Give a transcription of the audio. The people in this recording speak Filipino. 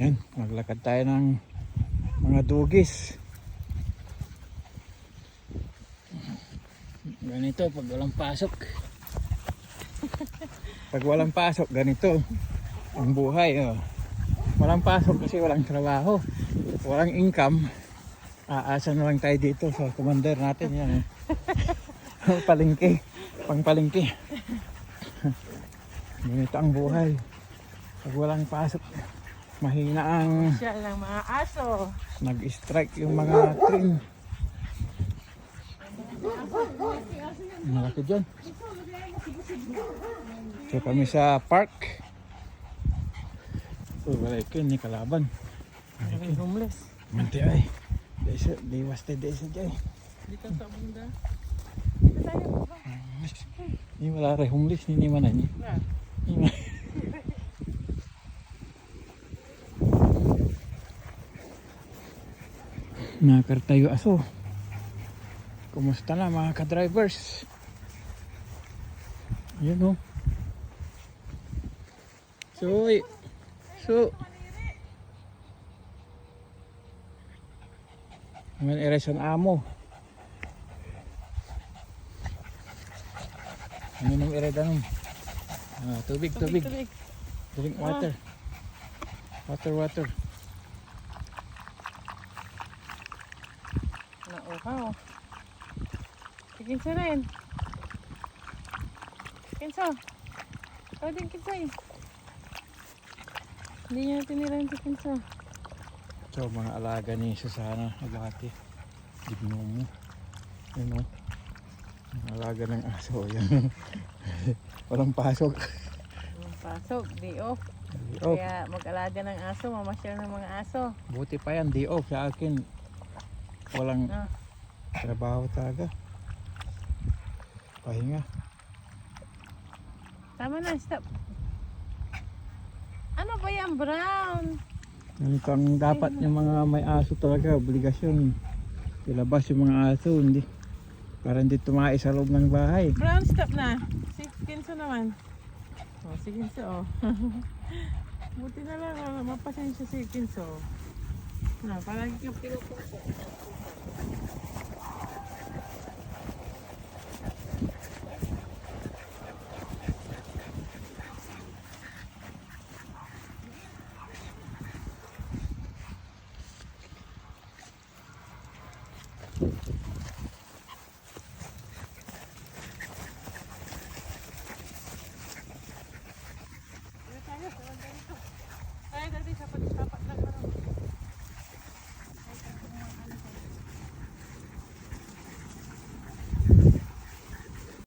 Yan, maglakad tayo ng mga dugis. Ganito pag walang pasok. pag walang pasok, ganito. Ang buhay. Oh. Walang pasok kasi walang trabaho. Walang income. Aasa na lang tayo dito sa commander natin. Yan. Oh. palingki. Pang palingki. Ganito ang buhay. Pag walang pasok, mahina ang Siya lang mga aso. nag-strike yung mga train. Malaki dyan. So kami sa park. So wala ikaw, ni kalaban. May homeless. Manti ay. Desa, di waste desa dyan. Dito sa bunda. Dito tayo. Ni wala rin homeless, ni ni manan ni. Na. Nakartayo aso. Kumusta na mga ka-drivers? Yun oh. Suy. Su. Naman ereson amo. Ano nung eredanom? Ah, tubig, tubig. Tubig. Drink water. Water, water. Nauhaw. Si Kinsa rin. Kinsa. Ikaw din Kinsa eh. Hindi niya tiniran si Kinsa. So, mga alaga ni Susana Agati. Digno mo. Yun o. Mga alaga ng aso. Yan. Walang pasok. Yung pasok, di off. Oh, Kaya mag-alaga ng aso, mamasyal ng mga aso. buti pa yan. Di off sa akin. Walang Ah. trabaho talaga. Pahinga. Tama na, stop. Ano ba yan, brown? Ganito ang dapat yung mga may aso talaga. Obligasyon. Ilabas yung mga aso. Hindi. Para hindi tumae sa loob ng bahay. Brown, stop na. Si Kinso naman. Oh, si Kinso, oh. Buti na lang, oh, mapasensya si Kinso. Na, parang yung pinupunta. Ay, dati sapat, sapat lang